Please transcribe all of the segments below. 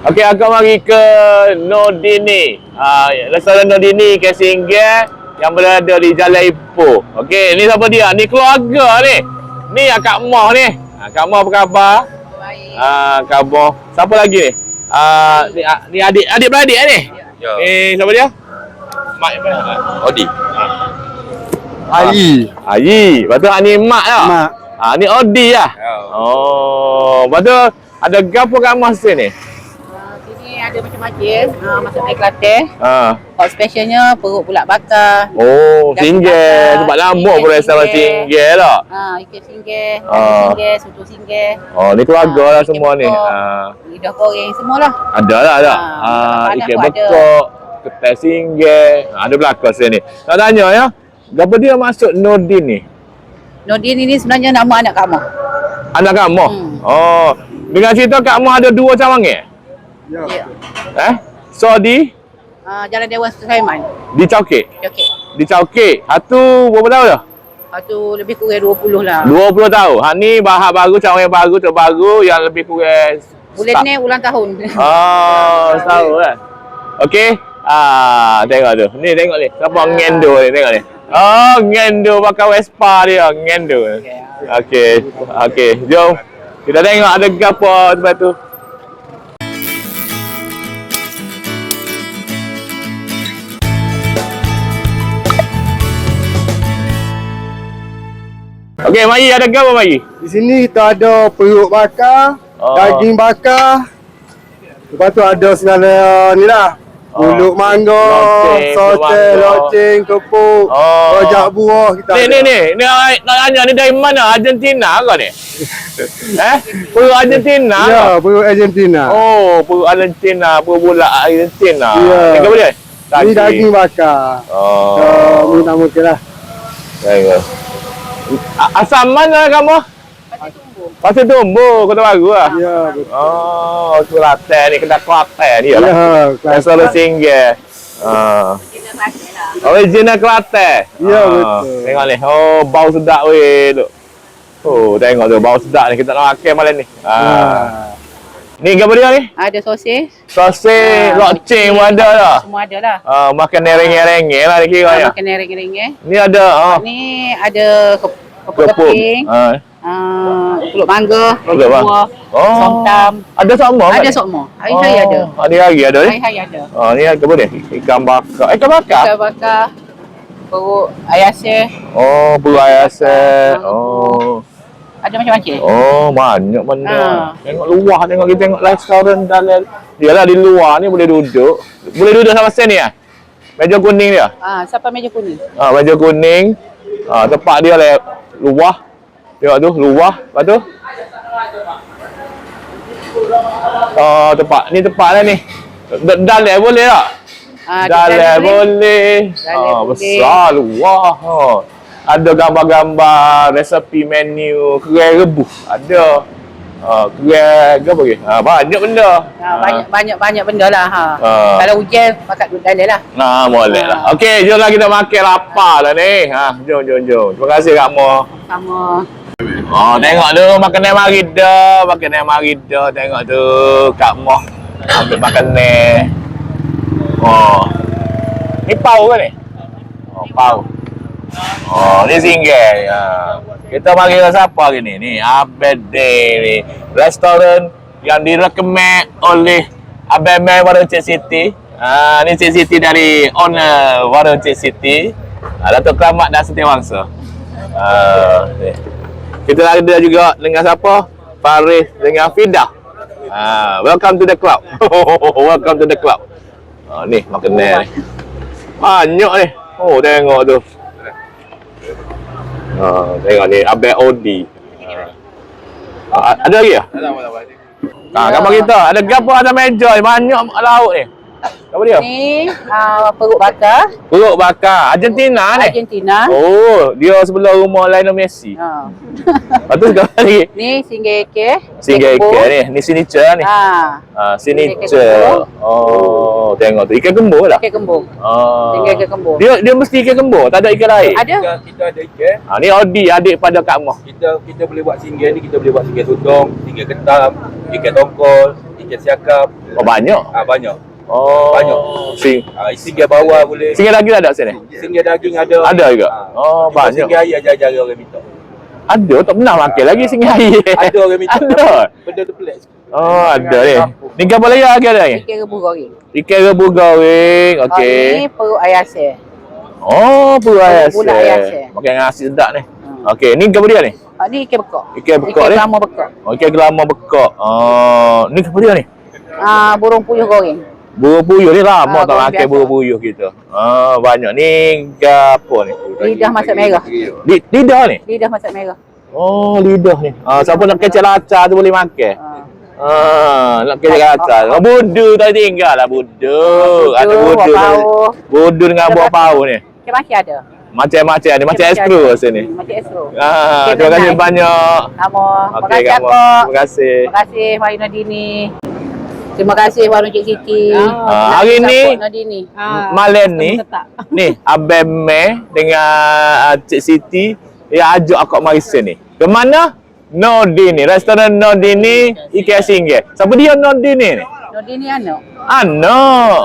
Okey, aku mari ke Nodini. Ah, restoran Nodini ke Singgah yang berada di Jalan Ipoh. Okey, ni siapa dia? Ni keluarga ni. Ni Akak Moh ni. Akak Moh apa khabar? Baik. Ah, khabar. Siapa lagi ni? Ah, ni, ah, ni adik adik beradik eh, ni. Ya. Ni siapa dia? Mak mana? Odi. Ayi. Ayi. Lepas tu ah, ni mak lah. Mak. Ah, ni Odi lah. Ya. Oh, lepas tu ada gapo kat mas ni? Uh, ada macam-macam. Uh, masak air Kelantan. Ah. Hot specialnya perut bulat bakar. Oh, singgah. Sebab lama pun restoran singgah. singgah lah. Ah, ikan singgah, Ah. ah. singgah, soto singgah. Oh, ni keluarga Ah, lah ikan semua ni. Ah. Lidah goreng semualah. Ada lah, ada. Ah, Ah, ikan bekok, ketai singgah. Ah, ada belakang sini. Nak tanya ya, Kenapa dia masuk Nordin ni? Nordin ini sebenarnya nama anak kamu. Anak kamu? Hmm. Oh, dengan cerita kamu ada dua cabang ni? Ya. Ya. Eh? So di Uh, Jalan Dewan Sulaiman. di Caukik. Okey. Di Caukik. Satu berapa tahun dah? Lepas tu lebih kurang 20 lah. 20 tahun. Ha ni bahak baru, yang baru, terbaru yang lebih kurang Bulan start. ni ulang tahun. Oh, tahu kan. Okey. Ah, tengok tu. Ni tengok ni. Siapa Ah. ngendo ni tengok ni. Oh, ngendo pakai Vespa dia, ngendo. Okey. Okey, jom. Kita tengok ada gapo tempat tu. Okey, mari ada gapo mari? Di sini kita ada perut bakar, Oh. daging bakar. Lepas tu ada segala ni lah. Oh. Pulut mangga, Loceng, sote, mangga. loceng, kepuk, Oh. rojak buah kita Ni ada. ni ni, ni nak tanya ni dari mana? Argentina ke ni? eh? Perut Argentina. Ya, ke? perut Argentina. Oh, perut Argentina, perut bulat Argentina. Ya. Ni apa dia? Ni daging bakar. Oh. Oh, ni nama ke lah. Tengok. A- Asal mana kamu? Pasir Tumbuh, Kota Baru lah. Ya, betul. Oh, Kelantan ni, kena Kelantan dia lah. Ya, Yang selalu singgah. Ah. Original Kelantan. Ya, Ah, betul. Tengok ni. Oh, bau sedap weh tu. Oh, tengok tu bau sedap ni kita nak makan malam ni. Ah. Ah. Ni apa dia ni? ada sosis. Sosis, Ah, loceng pun ada lah. Semua ada lah. Ah, makan nereng-nereng lah dia kira ya. Makan ring-ring Ni ada ah. Ni ada kep- kepuk Kepuk. keping, Ah. uh, pulut mangga, Pulut buah, Oh. somtam. Ada sama kan? Ada semua. Hari-hari ada. Hari-hari ada ni. Hari-hari ada. Oh, ni apa ni? Ikan bakar. Ikan bakar? Ikan bakar, perut ayaseh, Oh, perut ayam aset. Ah, Oh. ada macam-macam. Oh, banyak benda. Ah. Tengok luar, tengok kita tengok restoran dalam. Yalah di luar ni boleh duduk. Boleh duduk sama sini ya? Meja kuning dia. Ah, siapa meja kuning? Ha, meja kuning. Ha, tempat dia le luar. Tengok tu, luar. Lepas tu. Oh, tempat. Ni tempat lah ni. D- Dalam boleh tak? Ah, Dalam boleh. Ah, boleh. besar luar. Ha. Ada gambar-gambar, resepi menu, kerai rebus. Ada. Ha, kerai apa lagi? Ha, banyak benda. Ah, banyak banyak banyak benda lah ha. Ah. Kalau hujan pakat duduk dalam lah. Nah, boleh lah. Ha. Okey, jom lah kita makan lapar lah ni. Ha, jom, jom, jom. Terima kasih Kak Mo. Sama Oh, tengok tu makanan marida, makanan marida. Tengok tu Kak Moh ambil makanan. Oh. Ni pau ke ni? Oh, pau. Oh, ni singgah. Ha. Kita ke siapa hari ni? Ni Abede ni. Restoran yang direkomend oleh Abemel Warung Cik Siti. Ha, ni Cik Siti dari owner Warung Cik Siti. Ha, Datuk Keramat dan Setiawangsa. Ha, ni. Kita ada juga dengan siapa? Faris dengan Fidah. Ah, welcome to the club. welcome to the club. Ah, ni makanan ni. Banyak ni. Oh, tengok tu. Ah, tengok ni Abel Odi. Ah, ada lagi ya? Tak tahu tak. Ah, gambar kita. Ada gapo ada meja ni. Banyak lauk ni. Apa dia? Ni uh, perut bakar Perut bakar. Argentina ni. Argentina. Oh, dia sebelah rumah Lionel Messi. Ha. Lepas tu sekarang lagi. Ni singgah ke. Singgah ikan ni. Ni signature ni. Ha. Ah, Ikan signature. Oh, tengok tu. Ikan gembur lah. Ikan kembung. Ah. Singgah ikan kembung. Dia dia mesti ikan gembur, tak ada ikan lain. Ada. Kita, kita ada ikan. Ha, ni Odi adik pada Kak Moh. Kita kita boleh buat singgah ni, kita boleh buat singgah tudung, singgah ketam, ikan tongkol, ikan siakap. Oh, banyak. Ah banyak. Oh. Banyak. Sing. Ah singgah bawah boleh. Singgah tak ada sini? Singgah daging ada. Ada juga? Ah. Oh, banyak. Singgah air ajar-ajar orang minta. Ada, tak pernah makan lagi singgah air. Ada orang minta. Ada. Benda tu pelik. Oh, ada ni. Ni kapal layar lagi ada ni? Ikan rebus goreng. Ikan rebu goreng. Oh, Okey. ni perut ayam asal. Oh, pura ayam. Pula ayam sel. Makan nasi sedap ni. Hmm. Okey, ni kapal dia ni? Ha, ni ikan bekak. Ikan bekak Ikan ni? selama bekak. Okey, gelama bekak. Oh, ni kapal dia ni? Ah, burung puyuh goreng. Burung puyuh ni lama Ah, tak burung makan burung puyuh kita. Ah, banyak ni gapo ni? Lidah masak merah. Li- Lidah ni? Lidah masak merah. Oh, lidah ni. Ah, siapa nak kecil lacar tu boleh makan. Ha. Ah, nak kecil lacar. Oh, budu tak tinggal lah budu. Ada budu. Budu dengan buah pau ni. Maki ada. Macam-macam ni, macam Ikan maki estro ada. rasa ni. Hmm, Macam estro. Ah, Ikan terima kasih banyak. Sama. Terima Okey, kasih. Terima kasih. Terima kasih Nadini. Terima kasih Warung Cik Siti. Ah, hari ni Support Nadini. Malam ni ni Abang Me dengan uh, Cik Siti dia ajak aku mari sini. Ke mana? Nordini, restoran Nordini Ikan Singgah. Siapa dia Nordini ni? Nadini ano? Ano?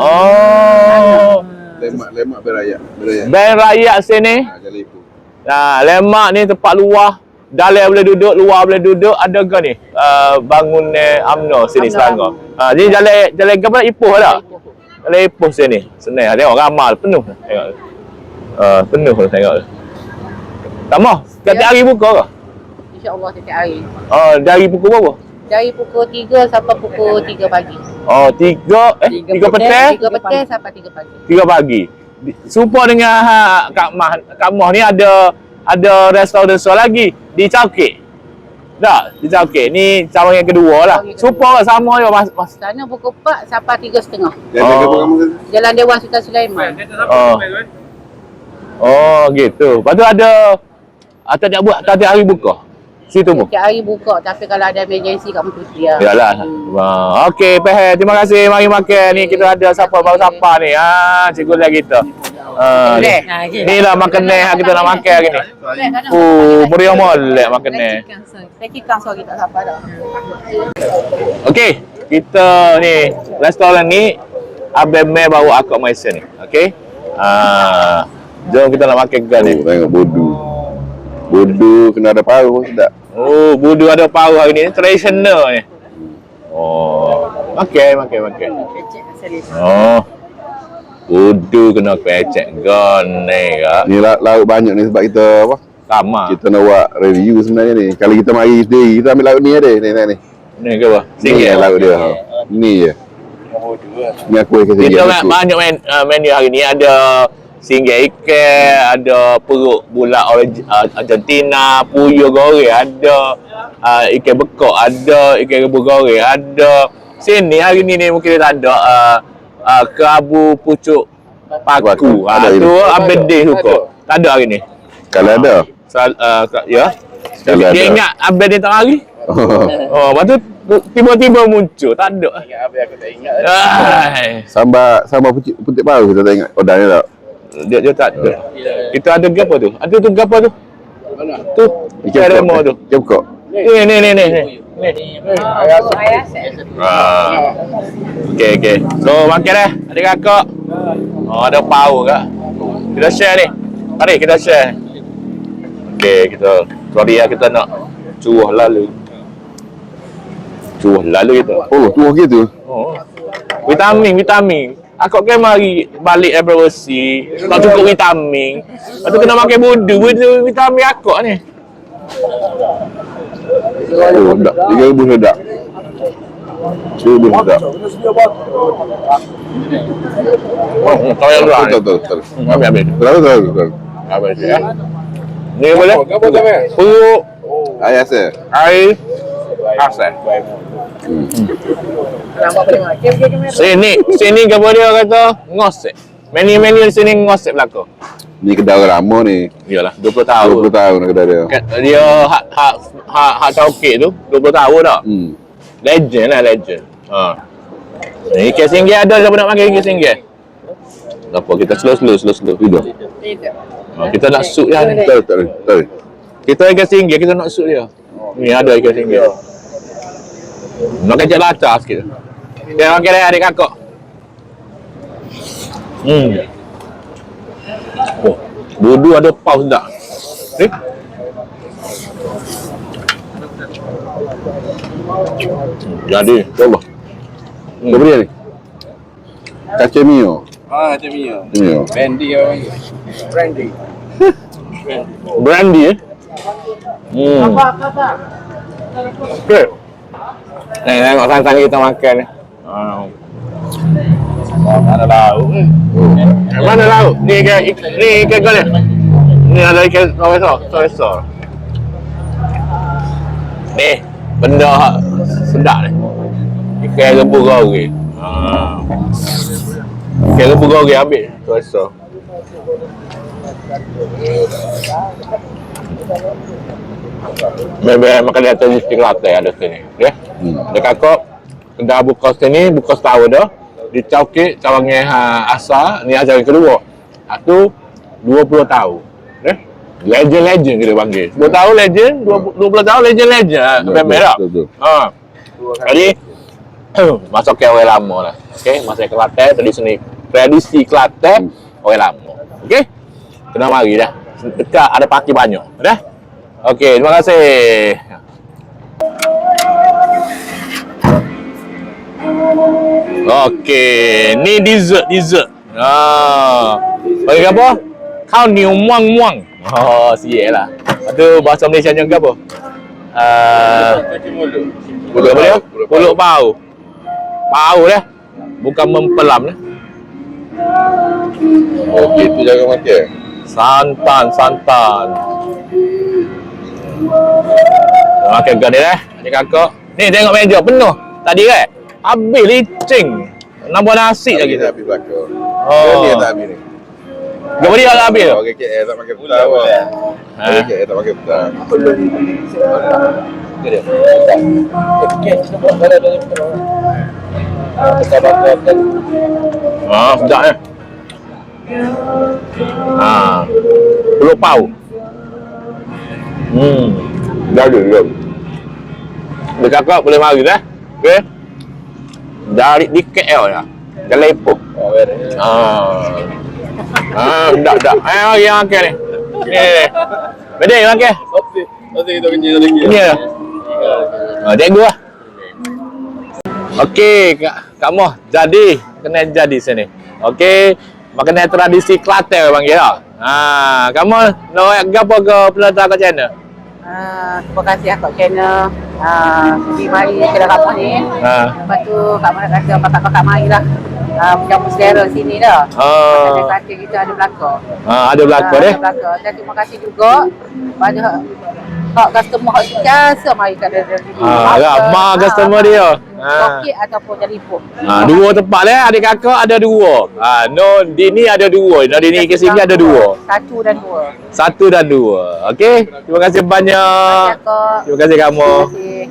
Oh. Lemak, lemak berayak. Berayak. Band rakyat sini. Ha. Nah, lemak ni tempat luar. Dalam boleh duduk, luar boleh duduk. Ada ke ni? Uh, bangun UMNO sini Selangor. Ha, jadi jalan jalan ke? Ipoh lah. Jalan Ipoh sini. Senang. Tengok ramal penuh. Tengok. Uh, penuh tengok. Tak mau. Setiap Ya. hari buka ke? InsyaAllah setiap hari. Oh, dari pukul berapa? Dari pukul 3 sampai pukul 3 pagi. Oh, tiga, eh, tiga, petang, 3 petang sampai 3 pagi. tiga pagi. Di- Supaya dengan ha, Kak Mah, Kak Mah ni ada ada restoran so lagi di Caukit. Tak, di Caukit. Ni cabang yang kedua lah. Kedua. Supaya sama je mas, mas. Sana pukul 4 sampai 3 setengah. Yang Oh. Jalan Dewan Sultan Sulaiman. Oh. Oh, gitu. Lepas tu ada ah, tak buat tak ada hari buka. Situ pun. Setiap hari buka tapi kalau ada emergency kat Mentu dia. Yalah. Wah, okey, Peh. Terima kasih mari makan ni. Kita ada siapa baru siapa ni. Ha, cikgu lah kita. Ha, ni. ni lah makan ni kita nak makan hari ni. Oh, meriah molek makan ni. Saya kikang sorry tak siapa dah. Okey, kita ni restoran ni Abang Meh bawa akak Malaysia ni. Okey. Ah, jom kita nak makan kan ni. Oh, tengok bodu. Bodu kena ada paruh sedap. Oh, budu ada paru hari ni. Traditional ni. Oh, makan, makan, makan. Oh. Budu kena pecek gon ni kak. Ni la- lauk banyak ni sebab kita apa? Sama. Kita nak buat review sebenarnya ni. Kalau kita mari sendiri, kita ambil lauk ni ada. Ni, ni, ni. Ni ke apa? Ni yang lauk dia. Ha. Ni je. Ni aku kasi Kita ma- banyak men, uh, menu hari ni ada singgit ikan, ada perut bulat uh, Argentina, puyuh goreng, ada uh, ikan bekok, ada ikan rebus goreng, ada sini hari ni ni mungkin tak ada uh, uh, kerabu pucuk paku. Paku. Ah Ada tu. Abang Day suka. Tak ada hari ni. Kalau ada. Sal, uh, ka- ya. Kalau Dia ada. ingat Abang Day tak hari. Oh, lepas tu tiba-tiba muncul, tak ada. Ai. Sambal sambal putih putih paruh kita tak ingat. Oh, dah ni tak. Dia dia tak ada. Kita ada gapo tu? Ada tu gapo tu? Tu. Ikan remo tu. Ikan. Ni ni ni ni. ni. Ah. Okey okey. So makan dah. Adik kakak. Oh ada pau kak. Kita share ni. Mari kita share. Okey kita. Sorry ya kita nak cuah lalu. Cuah lalu kita. Oh, tua gitu. Oh. Vitamin, vitamin. Aku kan mari balik daripada bersih. Tak cukup vitamin. Lepas tu kena makan budu. Budu vitamin aku ni. Oh, sedap. Tiga ribu sedap. Tiga ribu sedap. Oh, kau yang luar. Betul, betul, betul. Habis, habis. Terlalu, terlalu, terlalu. Habis ya. Ni boleh? Perut, Ayah saya. air, asal. Nampak boleh mak. Jom, jom, jom. Sini, sini apa dia kata ngosek. Menu-menu di sini ngosek belaka. Ni kedai orang lama ni. Iyalah, 20 tahun. 20 tahun kedai dia. Kat, dia hak hak hak hak cauke tu 20 tahun dah. Hmm. Legend lah legend. Ha. Ni kes singgih ada siapa nak makan kes singgih? Tak apa, kita slow slow slow slow. Sudah. Ha, kita nak suit dia ni. Tak, tak, tak. Kita ikan singgih, kita nak suit dia. Ni ada ikan singgih. Nak kecil lacak sikit. Dia makan dia adik kakak. Hmm. Oh, dua ada paus sedap. Eh? Jadi, coba. Hmm. Apa dia ni? Cacemio. Ah, ni. Cacemio. Brandy apa panggil? Brandy. Brandy eh. Hmm. Okey. Ni tengok santan kita makan ni. Ah. Mana lauk ni? Mana lauk? Ni ikan ik- ni ikan kau ni. Ni ada ikan besar, besar. Ni benda hak sedap ni. Ikan rebus goreng. Ha. Ikan rebus goreng ambil. Besar. Bebek makan di atas istiqlal ada sini. Ya. Hmm. Dia kakak dah buka sini, buka setahun dah. Di Caukit, cawangan ha, asal, ni ajaran kedua. Tu 20 tahun. Ya. Legend-legend kita panggil. 10 tahun legend, 20, 20 tahun legend-legend. Betul, bebek tak? betul, betul. Ha. Jadi, masuk ke orang lama lah. Okey, masa Kelantan, tradisi tradisi Kelantan, orang lama. Okey? Kena mari dah. Dekat ada parti banyak. Dah? Okey, terima kasih. Okey, ni dessert, dessert. Ah. Bagi apa? Kau ni muang-muang. Oh, siap lah. Itu bahasa Malaysia ke apa? Uh, Cuci mulut. Pulut apa dia? Pulut bau. Bau dah. Bukan mempelam dah. Okey, tu jangan makan. Santan, santan. Makan kau ni dah. Ni kakak. Ni tengok meja penuh. Tadi kan? Habis licing. Nambah nasi lagi. Kita habis belakang. Oh. Dia tak habis ni. Gapa dia tak habis? Orang KL tak makan petang. Orang Ha. KL tak makan petang. Ah, sedap eh. Ah. Pau. Hmm. Dah ada juga. Dia kakak boleh mari dah. Okey. Dari di KL ya. Jalan Ipoh. Ah. Ah, dak dak. Eh, mari makan ni. Ni ni. Bedek makan. Nanti kita kenyang lagi. Ini ya. Ah, cikgu lah. Okey, Kak, Kak Moh, jadi kena jadi sini. Okey, makanan tradisi Kelantan panggil lah. Ha, kamu nak gapo ke pelata kat channel? Ah, terima kasih akak channel. Ah, pergi mari kedai kamu ni. Ha. Lepas tu Kak Mana kata pakak-pakak mari lah. Ah, mencampur selera sini dah. Kedai Kelantan kita ada belakang. Ha, ada belakang Ah, deh. ada belakang. Dan terima kasih juga pada hak customer hak mari kat kedai sini. Ha, ramah customer dia. Ha. Okey ataupun telefon. Ha, dua tempat lah adik kakak ada dua. Ha, no di ni ada dua. No di ni ke sini ada dua. Satu dan dua. Satu dan dua. Okey. Terima kasih banyak. Terima kasih kamu. Terima kasih.